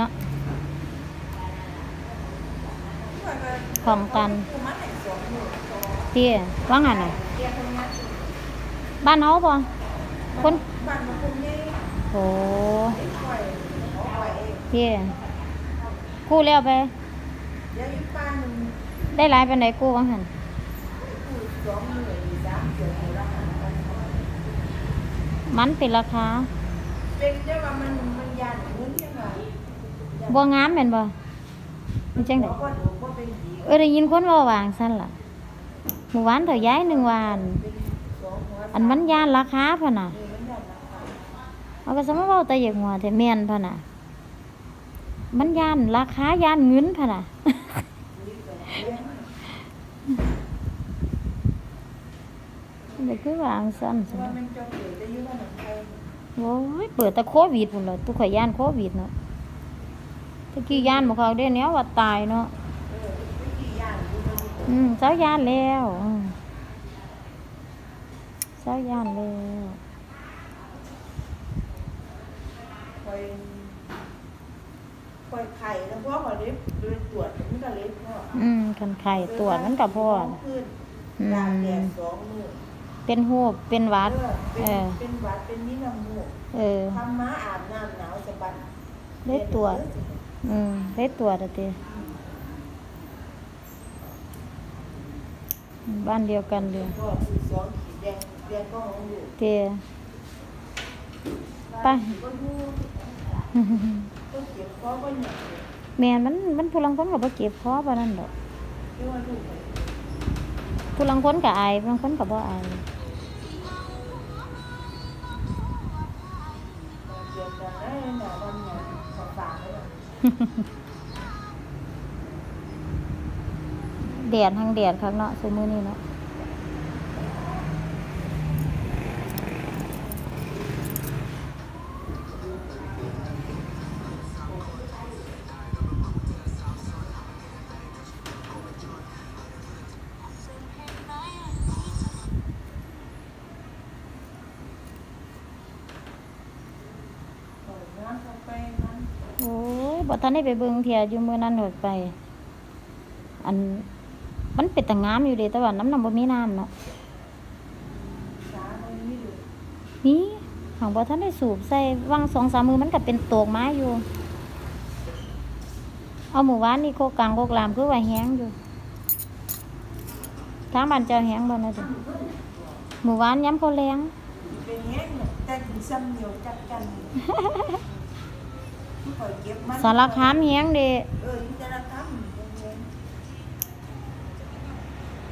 เนาะพร้อมกันเตี้ยว่างันน่ะบ้านเฮาบ่คนบ้านมันคนโอ้ปล่อยเตี้ยกู้แล้วไป ได้หลายเปานใดกู้ว่าหั่นผู้สองหมื่นสามเดือนหมดละหันกันมันเป็นราคา เป็นเจ้าว่ามันมันยานเงินยังไง บ่งามแม่นบ่มันจังได๋ก็ดูว่าเป็นผีเออได้ยินคนเว้าว่าจั่งซั่นล่ะเมื่อวานเถาย้ายหนึ่งวานเป็นสองหัวอันมันย่านราคาพุ่นน่ะเออมันยานราคาเอาก็สมมาเว้าแต่อย่างหัวแต่แม่นพุ่นน่ะมันย่านราคาย่านเงินพุ่นน่ะนี่คือว่าจั่งซั่นเพซั่ราะนว่าน่ะมันจะเกิดได้ยุ่งกับหนังไทยโอ้ยเปิดแต่โควิดพุ่นเลยตุกข่อยย่านโควิดเนาะ ตะกี้ย่านบ่เขาได้แนวว่าตายเนาะเออไม่กี่ยานดูดูดูอืมเจ้าย่านแล้วอืมเจ้าย่านแล้วปล่อยปล่อยไข่แล้วพ่อขอเล็บดูตรวจมันก็เล็บพ่ออืมคันไข่ตรวจมันก็พอขึ้นอืลามแดมดสองมือเป็นหูบเป็นหวัดเอเอออ เป็นเป็นหวัดเป็นนี่น้ำมูกเออทำม้าอาบน้ำหนาวสะบัดได้ตรวจ อืมได้ตรวจอะติบ้านเดียวกันเลยก็คือสองขีดแดงแดงก็ของอยู่เตไปก็ดูก็เก็บข้อก็หนักแม่นมันมันผู้ลังคนก็บ่เก็บคอปานนั้นดอกเรียกว่าลูกไปผู้ลังคนก็อายผู้ลังคนก็บ่อายเก็บกันได้หนาดำหนาฝาฝาเลย แดดทางแดดคักเนาะซุมื้อนี้เนาะปน้ำเข้าไปมัน โอ้ยบ่ทันได้ไปเบิ่งเที่ยอยู่มื้อนั้นโดดไป อัน มันเป็นตางามอยู่เด้แต่ว่าน้ำน้ำบ่มีน้ำเนาะสามันนี่ดูนี่ของบ่ทันได้สูบใส่วังสองสามมือมันก็เป็นโตกไม้อยู่ เอาหมู่บ้านนี่โคกกลางโคกลามคือว่าแห้งอยู่ทางบ้านเจ้าแห้งบ่นะจ๊ะหมู่บ้านย้ำเขาแรงเป็นแห้งเนี่ยแต่ถึงซ้ำเหนียวจัดกัน ที่ปล่อยเก็บมันสารคามแห้งเด้เออยิ่งจะระคำเย็นๆ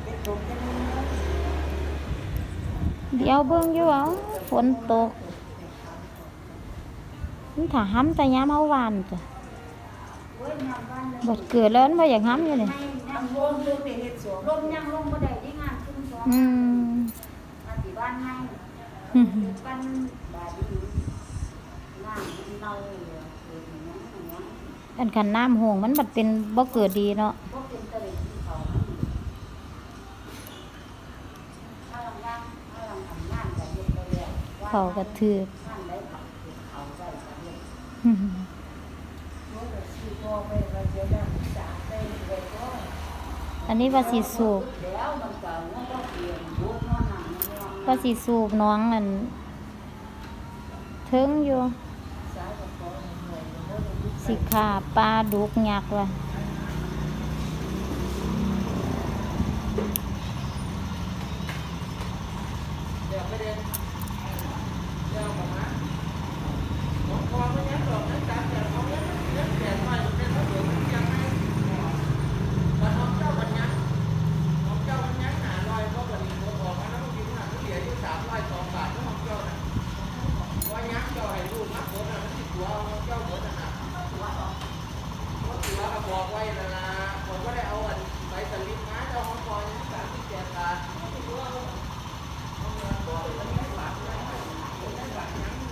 เป็นตกจะมีนะเดี๋ยวเบิ่งอยู่เอาฝนตกมันถ้าห้ำแต่ยามเฮาหวานจ้ะบ่เกิดแล้วมันบ่อยากห้ำอยู่นี่ทำวงเรื่องในเฮ็ดสวนลมยังลงบ่ได้ที่งานขึ้นสองอืมอาทิบ้านให้อืมบ้านบาดีงานเน่าเลยเอออย่างเงี้ยอย่างเงี้ยอันคันน้ำโหงมันบัดเป็นบ่เกิดดีเนาะพวกเป็นตะเลที่เขาถ้าลำย่างถ้าลำทำงานจะเฮ็ดไปแล้วเขาก็ถือกงานได้ผักเขาได้ก็เฮ็ดอืมรถซื้อพอไปมาเจอน้ำสาดไปเลยก็อันนี้ว่าสิสูบแล้วมันก็มันก็เปลี่ยนยุคมันนั่นมันว่าสิสูบน้องอันเทิงอยู่ สิขาปลาดุกยักษ์ว่ะ บอกไว้นะนะผมก็ได้เอาอันใบสลิปมาเจ้าของคอยสามสิบเจ็ดบาทไม่รู้ว่าเขาบอกว่าไม่ได้หลักไม่ไหลัก